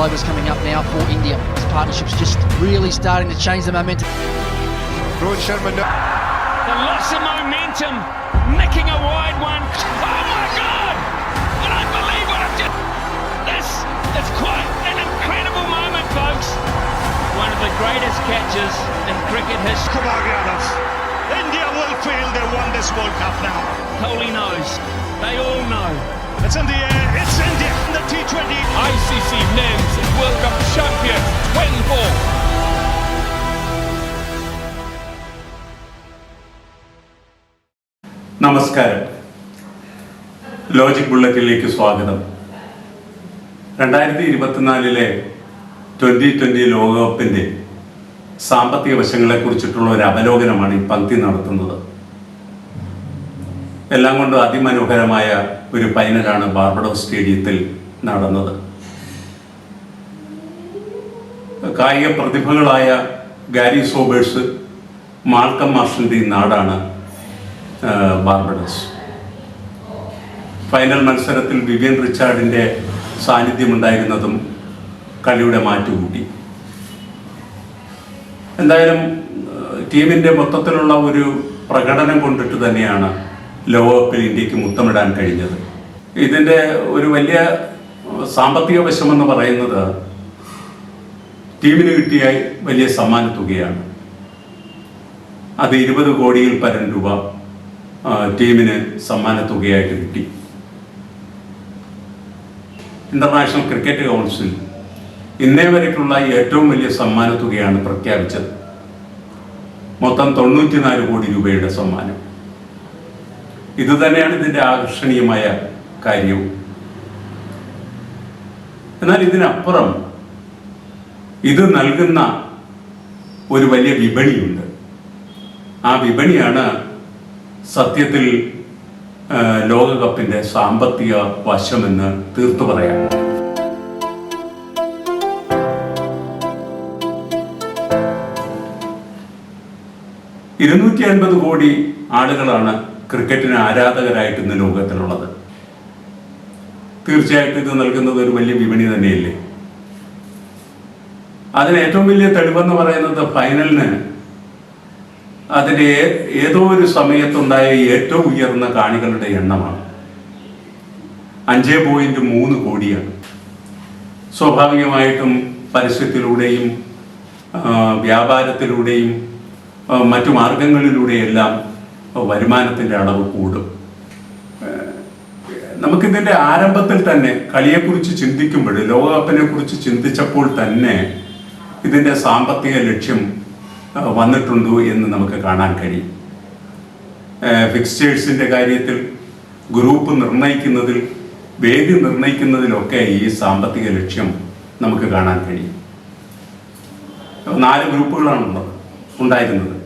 overs coming up now for India. This partnership's just really starting to change the momentum. Rohit Sharma. No. The loss of momentum, nicking a wide one. Oh my God! I don't believe what I've just. This is quite an incredible moment, folks. One of the greatest catches in cricket history. Kumar Yadav. India will feel they won this World Cup now. Kohli knows. They all know. It's in the air. It's India in the T20. ICC Men's World Cup champions 24. നമസ്കാരം logic ബുള്ളറ്റിലേക്ക് സ്വാഗതം രണ്ടായിരത്തി ഇരുപത്തിനാലിലെ twenty twenty ലോകകപ്പിന്റെ സാമ്പത്തിക വശങ്ങളെക്കുറിച്ചിട്ടുള്ള ഒരു അവലോകനമാണ് ഈ പങ്ക്തി നടത്തുന്നത് എല്ലാം കൊണ്ടും അതിമനോഹരമായ ഒരു ഫൈനലാണ് ബാർബഡോസ് സ്റ്റേഡിയത്തിൽ നടന്നത്. കായിക പ്രതിഭകളായ ഗാരി സോബേഴ്സ് മാൾക്കം മാർഷിന്റെ നാടാണ് ബാർബഡോസ്. ഫൈനൽ മത്സരത്തിൽ വിവിയൻ റിച്ചാർഡിന്റെ സാന്നിധ്യമുണ്ടായിരുന്നതും കളിയുടെ മാറ്റുകൂട്ടി. എന്തായാലും ടീമിന്റെ മൊത്തത്തിലുള്ള ഒരു പ്രകടനം കൊണ്ടിട്ട് തന്നെയാണ് ലോകകപ്പിൽ ഇന്ത്യയ്ക്ക് മുത്തമിടാൻ കഴിഞ്ഞത്. ഇതിന്റെ ഒരു വലിയ സാമ്പത്തിക വശമെന്ന് പറയുന്നത് ടീമിന് കിട്ടിയ വലിയ സമ്മാന തുകയാണ് അത് ഇരുപത് കോടിയിൽ പരം രൂപ ടീമിന് സമ്മാന തുകയായിട്ട് കിട്ടി. ഇന്റർനാഷണൽ ക്രിക്കറ്റ് കൗൺസിൽ ഇന്നേ വരേക്കുള്ള ഏറ്റവും വലിയ സമ്മാന തുകയാണ് പ്രഖ്യാപിച്ചത്. മൊത്തം തൊണ്ണൂറ്റിനാല് കോടി രൂപയുടെ സമ്മാനം. ഇത് തന്നെയാണ് ഇതിന്റെ ആകർഷണീയമായ കാര്യവും. എന്നാൽ ഇതിനപ്പുറം ഇത് നൽകുന്ന ഒരു വലിയ വിപണിയുണ്ട്. ആ വിപണിയാണ് സത്യത്തിൽ ലോകകപ്പിന്റെ സാമ്പത്തിക വശമെന്ന് തീർത്തു പറയാം ഇരുന്നൂറ്റി അൻപത് കോടി ആളുകളാണ് ക്രിക്കറ്റിന് ആരാധകരായിട്ട് ഇന്ന് ലോകത്തിലുള്ളത്? തീർച്ചയായിട്ടും ഇത് നൽകുന്നത് ഒരു വലിയ വിപണി തന്നെയല്ലേ? അതിന് ഏറ്റവും വലിയ തെളിവെന്ന് പറയുന്നത് ഫൈനലിന് അതിന്റെ ഏതോ ഒരു സമയത്തുണ്ടായ ഏറ്റവും ഉയർന്ന കാണികളുടെ എണ്ണമാണ്. അഞ്ച് പോയിന്റ് മൂന്ന് കോടിയാണ്. സ്വാഭാവികമായിട്ടും പരസ്യത്തിലൂടെയും വ്യാപാരത്തിലൂടെയും മറ്റു മാർഗങ്ങളിലൂടെയെല്ലാം വരുമാനത്തിന്റെ അളവ് കൂടും. നമുക്കിതിന്റെ ആരംഭത്തിൽ തന്നെ കളിയെക്കുറിച്ച് ചിന്തിക്കുമ്പോൾ ലോകകപ്പിനെ കുറിച്ച് ചിന്തിച്ചപ്പോൾ തന്നെ ഇതിന്റെ സാമ്പത്തിക ലക്ഷ്യം വന്നിട്ടുണ്ട് എന്ന് നമുക്ക് കാണാൻ കഴിയും. ഫിക്സ്റ്റേഴ്സിന്റെ കാര്യത്തിൽ ഗ്രൂപ്പ് നിർണയിക്കുന്നതിൽ വേദി നിർണയിക്കുന്നതിലൊക്കെ ഈ സാമ്പത്തിക ലക്ഷ്യം നമുക്ക് കാണാൻ കഴിയും. നാല് ഗ്രൂപ്പുകളാണുള്ളത് ഉണ്ടായിരുന്നത്.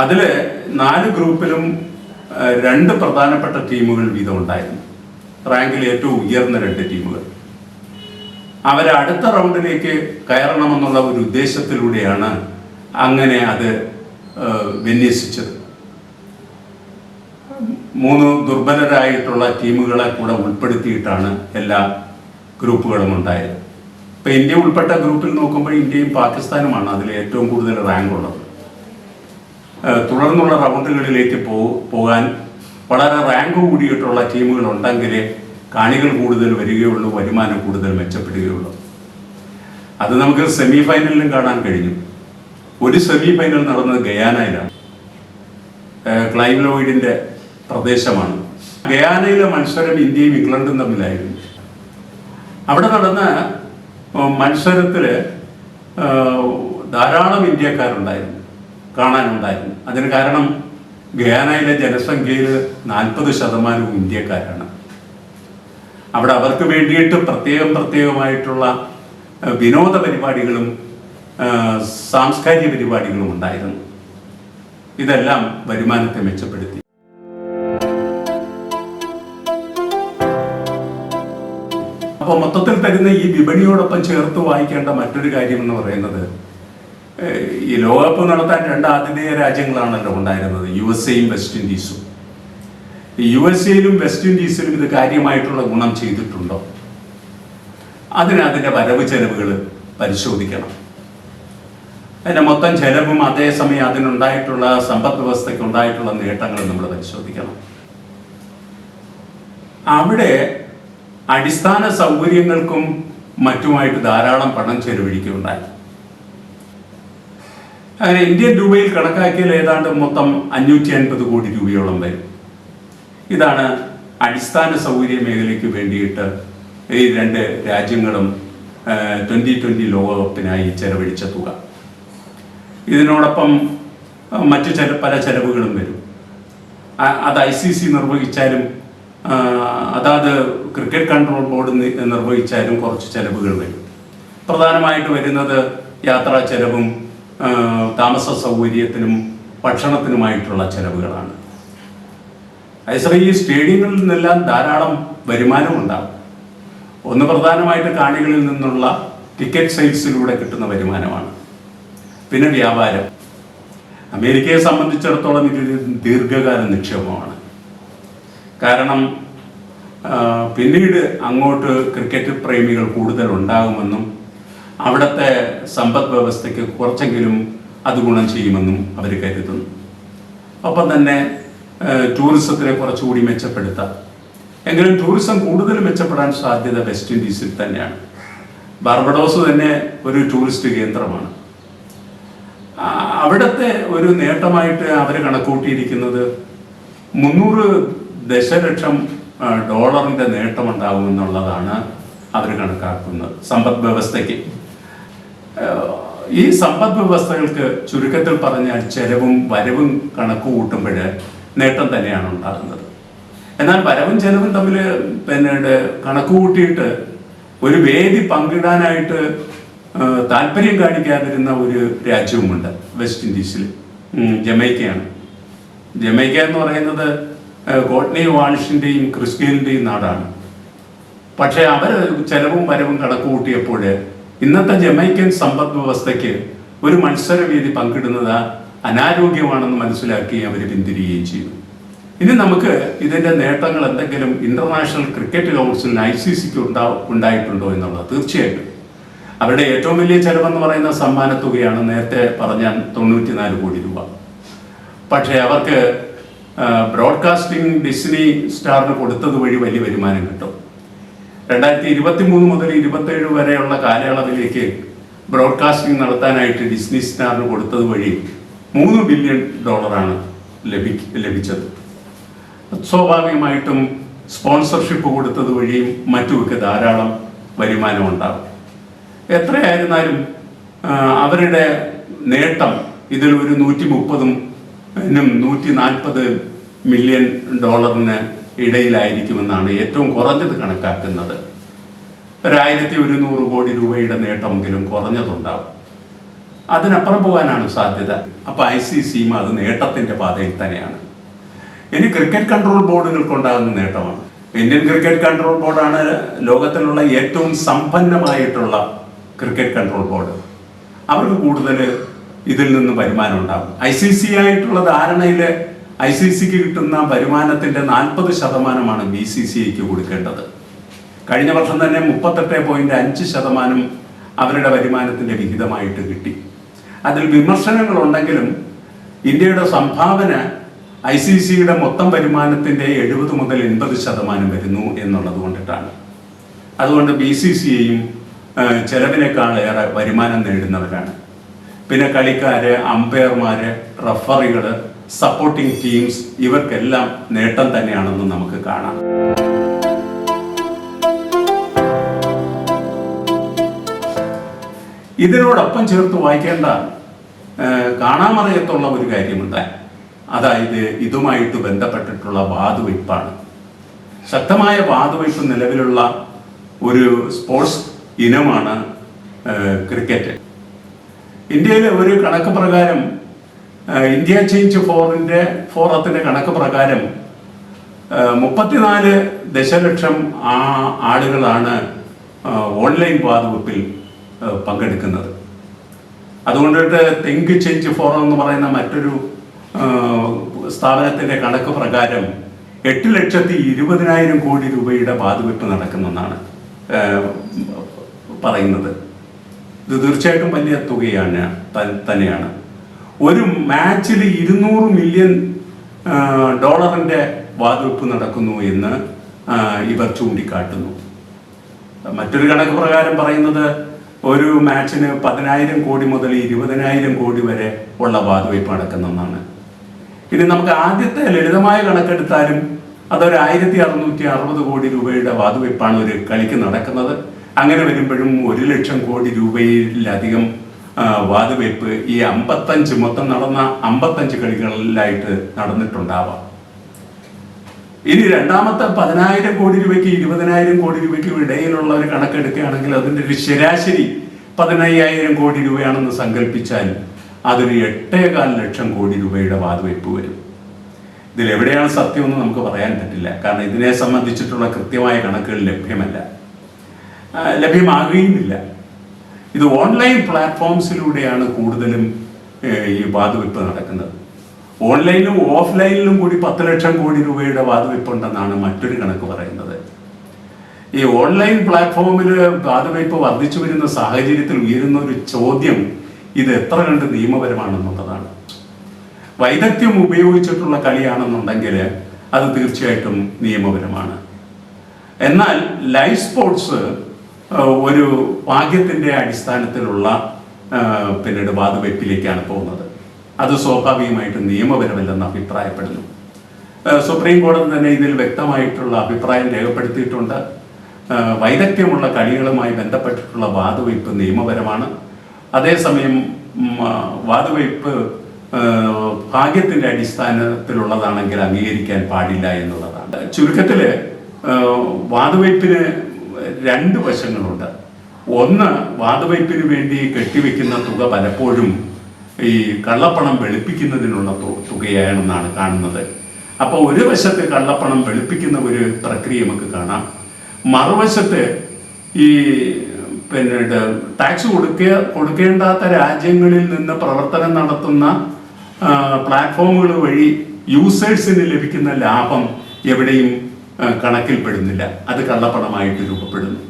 അതിൽ നാല് ഗ്രൂപ്പിലും രണ്ട് പ്രധാനപ്പെട്ട ടീമുകൾ വീതം ഉണ്ടായിരുന്നു റാങ്കിൽ ഏറ്റവും ഉയർന്ന രണ്ട് ടീമുകൾ. അവർ അടുത്ത റൗണ്ടിലേക്ക് കയറണമെന്നുള്ള ഒരു ഉദ്ദേശത്തിലൂടെയാണ് അങ്ങനെ അത് വിന്യസിച്ചത്. മൂന്ന് ദുർബലരായിട്ടുള്ള ടീമുകളെ കൂടെ ഉൾപ്പെടുത്തിയിട്ടാണ് എല്ലാ ഗ്രൂപ്പുകളും ഉണ്ടായത്. ഇപ്പൊ ഇന്ത്യ ഉൾപ്പെട്ട ഗ്രൂപ്പിൽ നോക്കുമ്പോൾ ഇന്ത്യയും പാകിസ്ഥാനുമാണ് അതിൽ ഏറ്റവും കൂടുതൽ റാങ്ക് ഉള്ളത് തുടർന്നുള്ള റൗണ്ടുകളിലേക്ക് പോകാൻ വളരെ റാങ്ക് കൂടിയിട്ടുള്ള ടീമുകൾ ഉണ്ടെങ്കിലേ കാണികൾ കൂടുതൽ വരികയുള്ളൂ വരുമാനം കൂടുതൽ മെച്ചപ്പെടുകയുള്ളൂ. അത് നമുക്ക് സെമി ഫൈനലിലും കാണാൻ കഴിഞ്ഞു. ഒരു സെമി ഫൈനൽ നടന്നത് ഗയാനയിലാണ്. ഏഹ് ക്ലൈവ് ലോയിഡിന്റെ പ്രദേശമാണ്. ഗയാനയിലെ മത്സരം ഇന്ത്യയും ഇംഗ്ലണ്ടും തമ്മിലായിരുന്നു. അവിടെ നടന്ന മത്സരത്തിൽ ധാരാളം ഇന്ത്യക്കാരുണ്ടായിരുന്നു. കാണാനുണ്ടായിരുന്നു. അതിന് കാരണം ഗയാനയിലെ ജനസംഖ്യയിൽ നാൽപ്പത് ശതമാനവും ഇന്ത്യക്കാരാണ്. അവിടെ അവർക്ക് വേണ്ടിയിട്ട് പ്രത്യേകം പ്രത്യേകമായിട്ടുള്ള വിനോദ പരിപാടികളും സാംസ്കാരിക പരിപാടികളും ഉണ്ടായിരുന്നു. ഇതെല്ലാം വരുമാനത്തെ മെച്ചപ്പെടുത്തി. അപ്പോൾ മൊത്തത്തിൽ തരുന്ന ഈ വിപണിയോടൊപ്പം ചേർത്ത് വായിക്കേണ്ട മറ്റൊരു കാര്യം എന്ന് പറയുന്നത് ഈ ലോകകപ്പ് നടത്താൻ രണ്ട് ആതിഥേയ രാജ്യങ്ങളാണല്ലോ ഉണ്ടായിരുന്നത്. യു എസ് എയും വെസ്റ്റ് ഇൻഡീസും. യു എസ് എയിലും വെസ്റ്റ് ഇൻഡീസിലും ഇത് കാര്യമായിട്ടുള്ള ഗുണം ചെയ്തിട്ടുണ്ടോ? അതിന് അതിന്റെ വരവ് ചെലവുകൾ പരിശോധിക്കണം. അതിന്റെ മൊത്തം ചെലവും അതേസമയം അതിനുണ്ടായിട്ടുള്ള സമ്പദ് വ്യവസ്ഥയ്ക്ക് ഉണ്ടായിട്ടുള്ള നേട്ടങ്ങളും നമ്മൾ പരിശോധിക്കണം. അവിടെ അടിസ്ഥാന സൗകര്യങ്ങൾക്കും മറ്റുമായിട്ട് ധാരാളം പണം ചെലവഴിക്കുകയുണ്ടായി. അങ്ങനെ ഇന്ത്യൻ രൂപയിൽ കണക്കാക്കിയാൽ ഏതാണ്ട് മൊത്തം അഞ്ഞൂറ്റി അൻപത് കോടി രൂപയോളം വരും. ഇതാണ് അടിസ്ഥാന സൗകര്യ മേഖലയ്ക്ക് വേണ്ടിയിട്ട് ഈ രണ്ട് രാജ്യങ്ങളും ട്വന്റി ട്വന്റി ലോകകപ്പിനായി ചെലവഴിച്ച തുക. ഇതിനോടൊപ്പം മറ്റു ചില പല ചെലവുകളും വരും. അത് ഐ സി സി നിർവഹിച്ചാലും അതാത് ക്രിക്കറ്റ് കൺട്രോൾ ബോർഡ് നിർവഹിച്ചാലും കുറച്ച് ചെലവുകൾ വരും. പ്രധാനമായിട്ട് വരുന്നത് യാത്രാ ചെലവും താമസ സൗകര്യത്തിനും ഭക്ഷണത്തിനുമായിട്ടുള്ള ചെലവുകളാണ്. അതേസമയം ഈ സ്റ്റേഡിയങ്ങളിൽ നിന്നെല്ലാം ധാരാളം വരുമാനം ഉണ്ടാകും ഒന്ന് പ്രധാനമായിട്ട് കാണികളിൽ നിന്നുള്ള ടിക്കറ്റ് സെയിൽസിലൂടെ കിട്ടുന്ന വരുമാനമാണ്. പിന്നെ വ്യാപാരം. അമേരിക്കയെ സംബന്ധിച്ചിടത്തോളം ഇതൊരു ദീർഘകാല നിക്ഷേപമാണ്. കാരണം പിന്നീട് അങ്ങോട്ട് ക്രിക്കറ്റ് പ്രേമികൾ കൂടുതൽ ഉണ്ടാകുമെന്നും അവിടുത്തെ സമ്പദ് വ്യവസ്ഥയ്ക്ക് കുറച്ചെങ്കിലും അത് ഗുണം ചെയ്യുമെന്നും അവർ കരുതുന്നു. ഒപ്പം തന്നെ ടൂറിസത്തിനെ കുറച്ചുകൂടി മെച്ചപ്പെടുത്താം. എങ്കിലും ടൂറിസം കൂടുതൽ മെച്ചപ്പെടാൻ സാധ്യത വെസ്റ്റ് ഇൻഡീസിൽ തന്നെയാണ്. ബാർബഡോസ് തന്നെ ഒരു ടൂറിസ്റ്റ് കേന്ദ്രമാണ്. അവിടുത്തെ ഒരു നേട്ടമായിട്ട് അവർ കണക്കൂട്ടിയിരിക്കുന്നത് മുന്നൂറ് ദശലക്ഷം ഡോളറിന്റെ നേട്ടമുണ്ടാകുമെന്നുള്ളതാണ് അവർ കണക്കാക്കുന്നത് സമ്പദ് വ്യവസ്ഥയ്ക്ക്. ഈ സമ്പദ് വ്യവസ്ഥകൾക്ക് ചുരുക്കത്തിൽ പറഞ്ഞാൽ ചെലവും വരവും കണക്ക് കൂട്ടുമ്പോൾ നേട്ടം തന്നെയാണ് ഉണ്ടാകുന്നത്. എന്നാൽ വരവും ചെലവും തമ്മിൽ പിന്നീട് കണക്ക് കൂട്ടിയിട്ട് ഒരു വേദി പങ്കിടാനായിട്ട് താല്പര്യം കാണിക്കാതിരുന്ന ഒരു രാജ്യവുമുണ്ട്. വെസ്റ്റ് ഇൻഡീസിൽ ജമൈക്കയാണ്. ജമൈക്ക എന്ന് പറയുന്നത് ആ, കോട്ട്നി വാൾഷിന്റെയും ക്രിസ്ത്യന്റെയും നാടാണ്. പക്ഷേ അവർ ചെലവും വരവും കണക്ക് കൂട്ടിയപ്പോൾ ഇന്നത്തെ ജമൈക്കൻ സമ്പദ് വ്യവസ്ഥയ്ക്ക് ഒരു മത്സരവേദി പങ്കിടുന്നത് അനാരോഗ്യമാണെന്ന് മനസ്സിലാക്കി അവർ പിന്തിരിയുകയും ചെയ്തു. ഇനി നമുക്ക് ഇതിന്റെ നേട്ടങ്ങൾ എന്തെങ്കിലും ഇന്റർനാഷണൽ ക്രിക്കറ്റ് കൗൺസിലിന് ഐ സി സിക്ക് ഉണ്ടാ ഉണ്ടായിട്ടുണ്ടോ എന്നുള്ളത് തീർച്ചയായിട്ടും. അവരുടെ ഏറ്റവും വലിയ ചെലവെന്ന് പറയുന്ന സമ്മാന തുകയാണ് നേരത്തെ പറഞ്ഞ തൊണ്ണൂറ്റിനാല് കോടി രൂപ. പക്ഷേ അവർക്ക് ബ്രോഡ്കാസ്റ്റിംഗ് ഡിസ്നി സ്റ്റാറിന് കൊടുത്തത് വഴി വലിയ വരുമാനം കിട്ടും. രണ്ടായിരത്തി ഇരുപത്തി മൂന്ന് മുതൽ ഇരുപത്തേഴ് വരെയുള്ള കാലയളവിലേക്ക് ബ്രോഡ്കാസ്റ്റിംഗ് നടത്താനായിട്ട് ഡിസ്നി സ്റ്റാറിന് കൊടുത്തത് വഴി മൂന്ന് ബില്യൺ ഡോളറാണ് ലഭി ലഭിച്ചത്. സ്വാഭാവികമായിട്ടും സ്പോൺസർഷിപ്പ് കൊടുത്തത് വഴിയും മറ്റുമൊക്കെ ധാരാളം വരുമാനം ഉണ്ടാകും. എത്രയായിരുന്നാലും അവരുടെ നേട്ടം ഇതിൽ ഒരു നൂറ്റി മുപ്പതും നൂറ്റി നാൽപ്പത് മില്യൺ ഡോളറിന് ഇടയിലായിരിക്കുമെന്നാണ് ഏറ്റവും കുറഞ്ഞത് കണക്കാക്കുന്നത്. ഒരായിരത്തി ഒരുന്നൂറ് കോടി രൂപയുടെ നേട്ടമെങ്കിലും കുറഞ്ഞതുണ്ടാവും. അതിനപ്പുറം പോകാനാണ് സാധ്യത. അപ്പോൾ ഐ സി സിയും അത് നേട്ടത്തിന്റെ പാതയിൽ തന്നെയാണ്. ഇനി ക്രിക്കറ്റ് കൺട്രോൾ ബോർഡുകൾക്കുണ്ടാകുന്ന നേട്ടമാണ്. ഇന്ത്യൻ ക്രിക്കറ്റ് കൺട്രോൾ ബോർഡാണ് ലോകത്തിലുള്ള ഏറ്റവും സമ്പന്നമായിട്ടുള്ള ക്രിക്കറ്റ് കൺട്രോൾ ബോർഡ്. അവർക്ക് കൂടുതൽ ഇതിൽ നിന്ന് വരുമാനം ഉണ്ടാകും. ഐ സി സി ആയിട്ടുള്ള ധാരണയിൽ ഐ സി സിക്ക് കിട്ടുന്ന വരുമാനത്തിന്റെ നാൽപ്പത് ശതമാനമാണ് ബി സി സി ഐക്ക് കൊടുക്കേണ്ടത്. കഴിഞ്ഞ വർഷം തന്നെ മുപ്പത്തെട്ട് പോയിന്റ് അഞ്ച് ശതമാനം അവരുടെ വരുമാനത്തിന്റെ വിഹിതമായിട്ട് കിട്ടി. അതിൽ വിമർശനങ്ങൾ ഉണ്ടെങ്കിലും ഇന്ത്യയുടെ സംഭാവന ഐ സി സിയുടെ മൊത്തം വരുമാനത്തിന്റെ എഴുപത് മുതൽ എൺപത് ശതമാനം വരുന്നു എന്നുള്ളത് കൊണ്ടിട്ടാണ്. അതുകൊണ്ട് ബി സി സി ഐയും ചെലവിനേക്കാളേറെ വരുമാനം നേടുന്നവരാണ്. പിന്നെ കളിക്കാര് അമ്പയർമാര് റഫറികൾ സപ്പോർട്ടിംഗ് ടീംസ് ഇവർക്കെല്ലാം നേട്ടം തന്നെയാണെന്ന് നമുക്ക് കാണാം. ഇതിനോടൊപ്പം ചേർത്ത് വായിക്കേണ്ട കാണാമറിയത്തുള്ള ഒരു കാര്യമുണ്ട്. അതായത് ഇതുമായിട്ട് ബന്ധപ്പെട്ടിട്ടുള്ള വാതുവയ്പ്പാണ്. ശക്തമായ വാതുവയ്പ്പ് നിലവിലുള്ള ഒരു സ്പോർട്സ് ഇനമാണ് ക്രിക്കറ്റ്. ഇന്ത്യയിലെ ഒരു കണക്ക് പ്രകാരം ഇന്ത്യ ചേഞ്ച് ഫോറിന്റെ ഫോറത്തിന്റെ കണക്ക് പ്രകാരം മുപ്പത്തിനാല് ദശലക്ഷം ആ ആളുകളാണ് ഓൺലൈൻ വാതുവെപ്പിൽ പങ്കെടുക്കുന്നത്. അതുകൊണ്ടിട്ട് തിങ്ക് ചേഞ്ച് ഫോറം എന്ന് പറയുന്ന മറ്റൊരു സ്ഥാപനത്തിന്റെ കണക്ക് പ്രകാരം എട്ട് ലക്ഷത്തി ഇരുപതിനായിരം കോടി രൂപയുടെ വാതുവെപ്പ് നടക്കുന്നെന്നാണ് പറയുന്നത്. ഇത് തീർച്ചയായിട്ടും വലിയ തുകയാണ് തന്നെയാണ്. ഒരു മാച്ചിൽ ഇരുന്നൂറ് മില്യൺ ഡോളറിന്റെ വാതുവെപ്പ് നടക്കുന്നു എന്ന് ഇവർ ചൂണ്ടിക്കാട്ടുന്നു. മറ്റൊരു കണക്ക് പ്രകാരം പറയുന്നത് ഒരു മാച്ചിന് പതിനായിരം കോടി മുതൽ ഇരുപതിനായിരം കോടി വരെ ഉള്ള വാതുവയ്പ് നടക്കുന്നെന്നാണ് ഇനി നമുക്ക് ആദ്യത്തെ ലളിതമായ കണക്കെടുത്താലും അതൊരു ആയിരത്തി അറുന്നൂറ്റി അറുപത് കോടി രൂപയുടെ വാതുവയ്പ്പാണ് ഒരു കളിക്ക് നടക്കുന്നത്. അങ്ങനെ വരുമ്പോഴും ഒരു ലക്ഷം കോടി രൂപയിലധികം വാതുവയ്പ് ഈ അമ്പത്തഞ്ച് മൊത്തം നടന്ന അമ്പത്തഞ്ച് കളികളിലായിട്ട് നടന്നിട്ടുണ്ടാവാം. ഇനി രണ്ടാമത്തെ പതിനായിരം കോടി രൂപയ്ക്ക് ഇരുപതിനായിരം കോടി രൂപയ്ക്ക് ഇടയിലുള്ള ഒരു കണക്കെടുക്കുകയാണെങ്കിൽ അതിന്റെ ഒരു ശരാശരി പതിനയ്യായിരം കോടി രൂപയാണെന്ന് സങ്കല്പിച്ചാൽ അതൊരു എട്ടേകാൽ ലക്ഷം കോടി രൂപയുടെ വാതുവയ്പ് വരും. ഇതിൽ എവിടെയാണ് സത്യമെന്ന് നമുക്ക് പറയാൻ പറ്റില്ല. കാരണം ഇതിനെ സംബന്ധിച്ചിട്ടുള്ള കൃത്യമായ കണക്കുകൾ ലഭ്യമല്ല. ലഭ്യമാകുകയുമില്ല. ഇത് ഓൺലൈൻ പ്ലാറ്റ്ഫോംസിലൂടെയാണ് കൂടുതലും ഈ വാതുവെപ്പ് നടക്കുന്നത്. ഓൺലൈനിലും ഓഫ്ലൈനിലും കൂടി പത്ത് ലക്ഷം കോടി രൂപയുടെ വാതുവെപ്പുണ്ടെന്നാണ് മറ്റൊരു കണക്ക് പറയുന്നത്. ഈ ഓൺലൈൻ പ്ലാറ്റ്ഫോമിൽ വാതുവയ്പ് വർദ്ധിച്ചു വരുന്ന സാഹചര്യത്തിൽ ഉയരുന്ന ഒരു ചോദ്യം ഇത് എത്ര കണ്ട് നിയമപരമാണെന്നുള്ളതാണ്. വൈദഗ്ധ്യം ഉപയോഗിച്ചിട്ടുള്ള കളിയാണെന്നുണ്ടെങ്കിൽ അത് തീർച്ചയായിട്ടും നിയമപരമാണ്. എന്നാൽ ലൈവ് സ്പോർട്സ് ഒരു ഭാഗ്യത്തിന്റെ അടിസ്ഥാനത്തിലുള്ള പിന്നീട് വാതുവെപ്പിലേക്കാണ് പോകുന്നത്. അത് സ്വാഭാവികമായിട്ടും നിയമപരമല്ലെന്ന് അഭിപ്രായപ്പെടുന്നു. സുപ്രീം കോടതി തന്നെ ഇതിൽ വ്യക്തമായിട്ടുള്ള അഭിപ്രായം രേഖപ്പെടുത്തിയിട്ടുണ്ട്. വൈദഗ്ധ്യമുള്ള കളികളുമായി ബന്ധപ്പെട്ടിട്ടുള്ള വാതുവയ്പ് നിയമപരമാണ്. അതേസമയം വാതുവയ്പ് ഭാഗ്യത്തിന്റെ അടിസ്ഥാനത്തിലുള്ളതാണെങ്കിൽ അംഗീകരിക്കാൻ പാടില്ല എന്നുള്ളതാണ്. ചുരുക്കത്തിൽ വാതുവയ്പ്പിന് രണ്ട് വശങ്ങളുണ്ട്. ഒന്ന് വാതവയ്പ്പിന് വേണ്ടി കെട്ടിവെക്കുന്ന തുക പലപ്പോഴും ഈ കള്ളപ്പണം വെളുപ്പിക്കുന്നതിനുള്ള തുകയാണെന്നാണ് കാണുന്നത്. അപ്പോൾ ഒരു വശത്ത് കള്ളപ്പണം വെളുപ്പിക്കുന്ന ഒരു പ്രക്രിയ നമുക്ക് കാണാം. മറുവശത്ത് ഈ പിന്നെ ടാക്സ് കൊടുക്കുക കൊടുക്കേണ്ടാത്ത രാജ്യങ്ങളിൽ നിന്ന് പ്രവർത്തനം നടത്തുന്ന പ്ലാറ്റ്ഫോമുകൾ വഴി യൂസേഴ്സിന് ലഭിക്കുന്ന ലാഭം എവിടെയും കണക്കിൽപ്പെടുന്നില്ല. അത് കള്ളപ്പണമായിട്ട് രൂപപ്പെടുന്നു.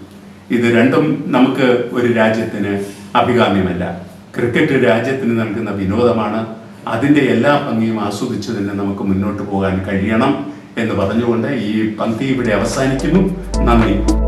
ഇത് രണ്ടും നമുക്ക് ഒരു രാജ്യത്തിന് അഭികാമ്യമല്ല. ക്രിക്കറ്റ് രാജ്യത്തിന് നൽകുന്ന വിനോദമാണ്. അതിന്റെ എല്ലാ ഭംഗിയും ആസ്വദിച്ചു തന്നെ നമുക്ക് മുന്നോട്ട് പോകാൻ കഴിയണം എന്ന് പറഞ്ഞുകൊണ്ട് ഈ പങ്ക്തി ഇവിടെ അവസാനിക്കുന്നു. നന്ദി.